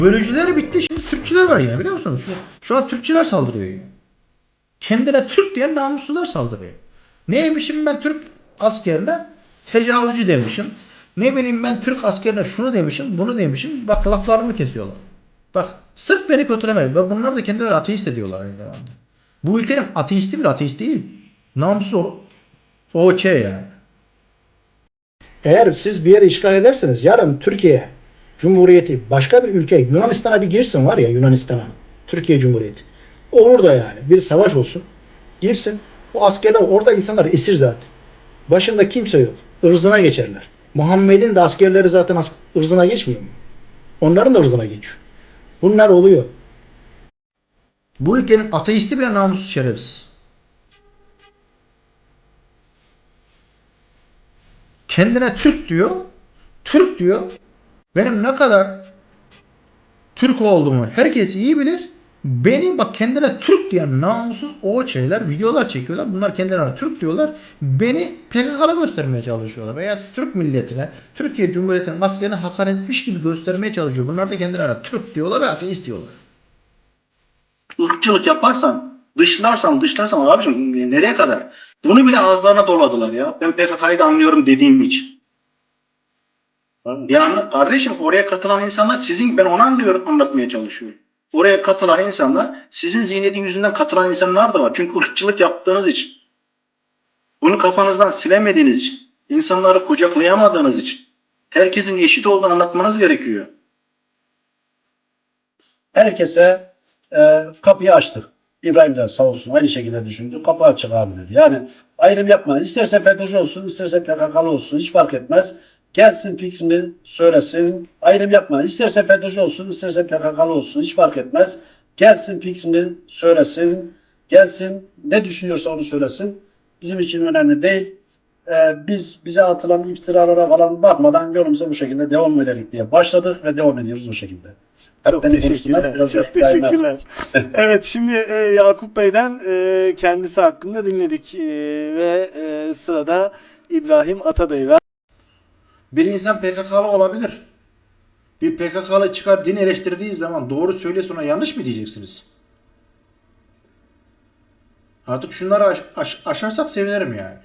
Bölücüler bitti şimdi Türkçüler var ya biliyor musunuz? Şu, an Türkçüler saldırıyor. Kendine Türk diyen namussuzlar saldırıyor. Neymişim ben Türk askerine tecavüzcü demişim. Ne bileyim ben Türk askerine şunu demişim bunu demişim. Bak laflarımı kesiyorlar. Bak sırf beni kötülemeyin. Bak bunlar da kendileri ateist ediyorlar zamanda. Bu ülkenin ateisti bile ateist değil. Namussuz o, o şey yani. Eğer siz bir yeri işgal ederseniz yarın Türkiye Cumhuriyeti başka bir ülke Yunanistan'a bir girsin var ya Yunanistan'a Türkiye Cumhuriyeti. Olur da yani bir savaş olsun. Girsin. O askerler orada insanlar esir zaten. Başında kimse yok. Irzına geçerler. Muhammed'in de askerleri zaten ırzına geçmiyor mu? Onların da ırzına geçiyor. Bunlar oluyor. Bu ülkenin ateisti bile namussuz şerefsiz. Kendine Türk diyor. Türk diyor. Benim ne kadar Türk olduğumu herkes iyi bilir. Beni bak kendine Türk diyen namussuz o şeyler videolar çekiyorlar. Bunlar kendilerine Türk diyorlar. Beni PKK'la göstermeye çalışıyorlar. Veya Türk milletine, Türkiye Cumhuriyeti'nin askerine hakaret etmiş gibi göstermeye çalışıyor. Bunlar da kendilerine Türk diyorlar ve ateist diyorlar. ırkçılık yaparsan, dışlarsan, dışlarsan abicim nereye kadar? Bunu bile ağızlarına doladılar ya. Ben PKK'yı da anlıyorum dediğim için. Yani kardeşim oraya katılan insanlar sizin ben onu anlıyorum anlatmaya çalışıyorum. Oraya katılan insanlar sizin zihniyetin yüzünden katılan insanlar da var. Çünkü ırkçılık yaptığınız için. Bunu kafanızdan silemediğiniz için. insanları kucaklayamadığınız için. Herkesin eşit olduğunu anlatmanız gerekiyor. herkese e, kapıyı açtık. İbrahim de sağ olsun aynı şekilde düşündü. Kapı açık abi dedi. Yani ayrım yapma. İsterse FETÖ'cü olsun, isterse PKK'lı olsun hiç fark etmez. Gelsin fikrini söylesin. Ayrım yapma. İsterse FETÖ'cü olsun, isterse PKK'lı olsun hiç fark etmez. Gelsin fikrini söylesin. Gelsin ne düşünüyorsa onu söylesin. Bizim için önemli değil. E, biz bize atılan iftiralara falan bakmadan yolumuza bu şekilde devam edelim diye başladık ve devam ediyoruz bu şekilde. Çok beni teşekkürler. biraz Çok teşekkürler. evet şimdi e, Yakup Bey'den e, kendisi hakkında dinledik E, ve e, sırada İbrahim Atabey var. Bir insan PKK'lı olabilir. Bir PKK'lı çıkar din eleştirdiği zaman doğru söyle sonra yanlış mı diyeceksiniz? Artık şunları aş- aş- aşarsak sevinirim yani.